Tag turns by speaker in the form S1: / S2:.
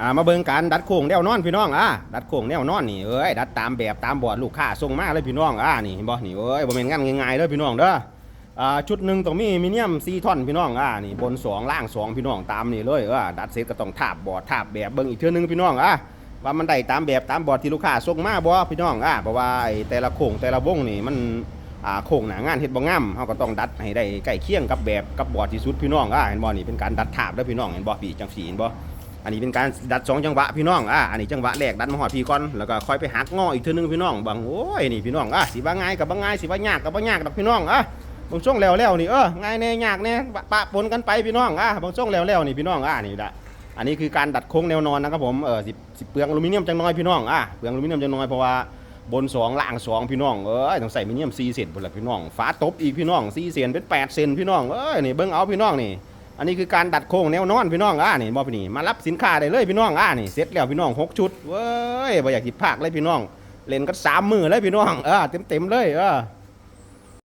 S1: อ่ามาเบิ่งการดัดโค้งแนวนอนพี่น้องอะดัดโค้งแนวนอนนี่เอ้ยดัดตามแบบตามบอร์ดลูกค้าส่งมาเลยพี่น้องอะนี่เห็นบ่นี่เอ้ยบ่แม่นงานง่ายๆเด้อพี่น้องเด้ออ่าชุดหนึ่งต้องมีมิเนียม4ท่อนพี่น้องอะนี่บนสองล่างสองพี่น้องตามนี่เลยเออดัดเสร็จก็ต้องทาบบอร์ดทาบแบบเบิ่งอีกเทื่อนึงพี่น้องอะว่ามันได้ตามแบบตามบอร์ดที่ลูกค้าส่งมาบ่พี่น้องอะเพราะว่าไอ้แต่ละโค้งแต่ละวงนี่มันอ่าโค้งหน้างานเฮ็ดบ่งามเฮาก็ต้องดัดให้ได้ใกล้เคียงกับแบบกับบอร์ดที่สุดพี่น้องอะเห็นบ่นี่เป็นการดัดทาบเด้อพี่น้องเห็นบ่พี่จังสีเห็นบ่ อันนี้เป็นการดัดสองจังหวะพี่น้องอะอันนี้จังหวะแรกดัดมาหอดพี่ก่อนแล้วก็ค่อยไปหักงออีกเทีนึงพี่น้องบางโอ้ยนี่พี่น้องอะสิว่าง่ายกับว่าง่ายสิว่ายากกับว่ายากดอกพี่น้องอะบางช่วงแล้วแล้วนี่เออง่ายแน่ยากแน่ปะปะปนกันไปพี่น้องอะบางช่วงแล้วแล้วนี่พี่น้องอะนี่ละอันนี้คือการดัดโค้งแนวนอนนะครับผมเออสิสิเปลืองอลูมิเนียมจังน้อยพี่น้องอะเปลืองอลูมิเนียมจังน้อยเพราะว่าบนสองล่างสองพี่น้องเอ้ยต้องใส่มิเนียม4เซนพุ่นละพี่น้องฝาตบอีกพี่น้อง4เซนเป็น8เซนพี่น้องเอ้ยนี่เบิ่งเอาพี่น้องนี่ อันนี้คือการดัดโค้งแนวนอนพี่น้องอ่านี่บอพี่นี่มารับสินค้าได้เลยพี่น้องอ่านี่เสร็จแล้วพี่น้องหกชุดเว้ยบ่อยากสิพากเลยพี่น้อง เล่นก็สามมือเลยพี่น้องเออเต็มเต็มเลยเออ